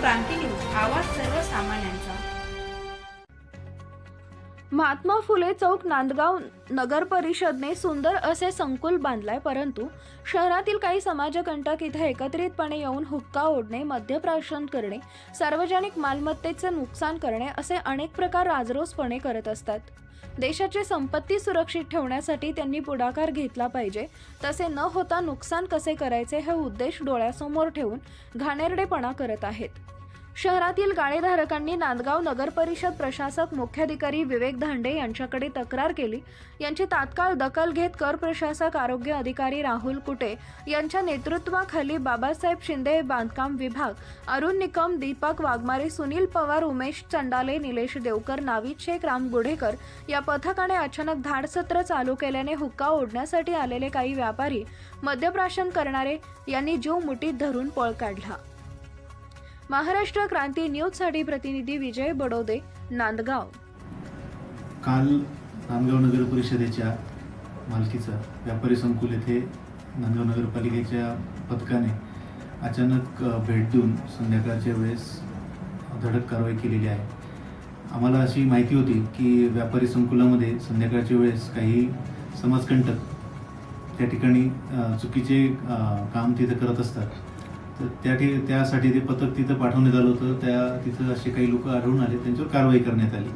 क्रांती news आवाज सर्वसामान्यांचा. महात्मा फुले चौक नांदगाव नगर परिषदने सुंदर असे संकुल बांधलाय परंतु शहरातील काही समाजकंटक इथे एकत्रितपणे येऊन हुक्का ओढणे मद्यप्राशन करणे सार्वजनिक मालमत्तेचे नुकसान करणे असे अनेक प्रकार राजरोसपणे करत असतात. देशाची संपत्ती सुरक्षित ठेवण्यासाठी त्यांनी पुढाकार घेतला पाहिजे. तसे न होता नुकसान कसे करायचे हे उद्देश डोळ्यासमोर ठेवून घाणेरडेपणा करत आहेत. शहरातील गाळेधारकांनी नांदगाव नगर परिषद प्रशासक मुख्याधिकारी विवेक धांडे यांच्याकडे तक्रार केली. यांची तात्काळ दखल घेत कर प्रशासक आरोग्य अधिकारी राहुल कुटे यांच्या नेतृत्वाखाली बाबासाहेब शिंदे बांधकाम विभाग अरुण निकम दीपक वाघमारे सुनील पवार उमेश चंडाले निलेश देवकर नाविद शेख राम गुढेकर या पथकाने अचानक धाडसत्र चालू केल्याने हुक्का ओढण्यासाठी आलेले काही व्यापारी मद्यप्राशन करणारे यांनी जीव मुठीत धरून पळ काढला. महाराष्ट्र क्रांती न्यूजसाठी प्रतिनिधी विजय बडोदे नांदगाव. काल नांदगाव नगर परिषदेच्या मालकीचं व्यापारी संकुल येथे नांदगाव नगरपालिकेच्या पथकाने अचानक भेट देऊन संध्याकाळच्या वेळेस धडक कारवाई केलेली आहे. आम्हाला अशी माहिती होती की व्यापारी संकुलामध्ये संध्याकाळच्या वेळेस काही समाजकंटक त्या ठिकाणी चुकीचे काम तिथं करत असतात. तर त्या ठि त्यासाठी ते पथक तिथं पाठवण्यात आलं होतं. त्या तिथं असे काही लोक आढळून आले त्यांच्यावर कारवाई करण्यात आली.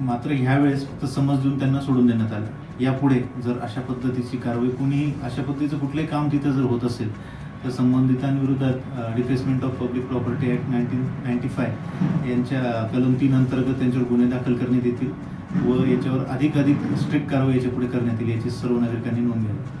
मात्र ह्या वेळेस फक्त समज देऊन त्यांना सोडून देण्यात आलं. यापुढे जर अशा पद्धतीची कारवाई कुणीही अशा पद्धतीचं कुठलंही काम तिथं जर होत असेल तर संबंधितांविरोधात defacement of public property act nineteen ninety five यांच्या कलम तीन अंतर्गत त्यांच्यावर गुन्हे दाखल करण्यात येतील व याच्यावर अधिक अधिक स्ट्रिक्ट कारवाई याच्यापुढे करण्यात येईल याची सर्व नागरिकांनी नोंद घ्यावी.